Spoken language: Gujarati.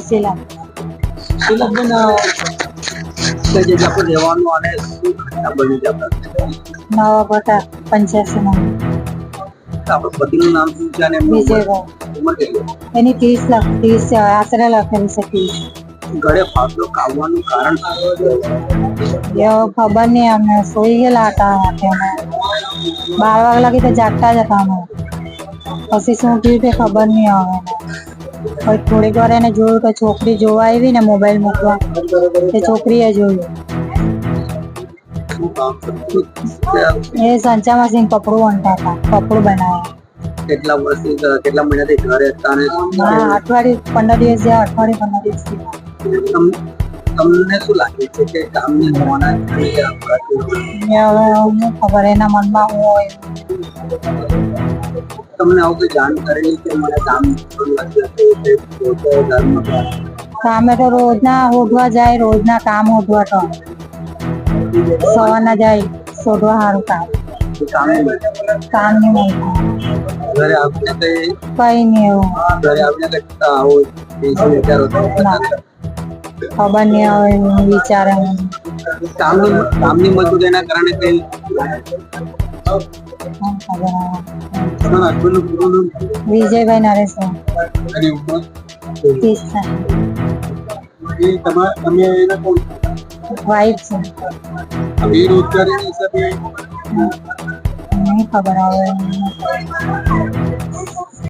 શીલા શીલાબેન કઈ જગ્યા પર રહેવાનું અને શું ઘટના બની છે નવા પટા પંચ્યાસી માં આપણા પતિનું નામ શું છે અને વિજયભાઈ એની ત્રીસ લાખ ત્રીસ છે આશરે લખેલું છે ત્રીસ ઘરે ફાફડો કાવવાનું કારણ એવો ખબર નહીં અમને સોઈ ગયેલા હતા રાતે અમે. બાર વાગ્યા લગી તો જાગતા જ હતા અમે. પછી શું થયું તે ખબર નહીં હવે. પછી થોડીક વાર એને જોયું કે છોકરી જોવા આવી ને મોબાઈલ મૂકવા તે છોકરીએ જોયું. એ સંચામાં સિંહ કપડું વણતા હતા કપડું બનાવ્યા કેટલા વર્ષથી કેટલા મહિનાથી ઘરે હતા અને અઠવાડિયે પંદર દિવસ અઠવાડિયું પંદર દિવસ તમને શું લાગે છે કે કામની હોવાના કારણે આપઘાત થયો? એ હવે હું ખબર એના મનમાં હોય. તમને આવું કોઈ જાણ કરેલી કે મને કામ કામે તો રોજના હોધવા જાય રોજના કામ હોધવા તો. સવારના જાય શોધવા સારું કામ. કામ નહીં? મળતું. ઘરે આપને કઈ? કઈ નહીં એવું. ઘરે આપને કઈ આવું વિચારો ખબર નહીં આવે એનું વિચારે. કામની કામની એના કારણે કઈ શું ખબર હવે. તમારા હસબન્ડનું પૂરું નામ? વિજયભાઈ નરેશ અને ઉંમર? ત્રીસ છે. એ તમારા તમે એના કોણ? વાઈફ છે. આ હિસાબે નહીં ખબર હવે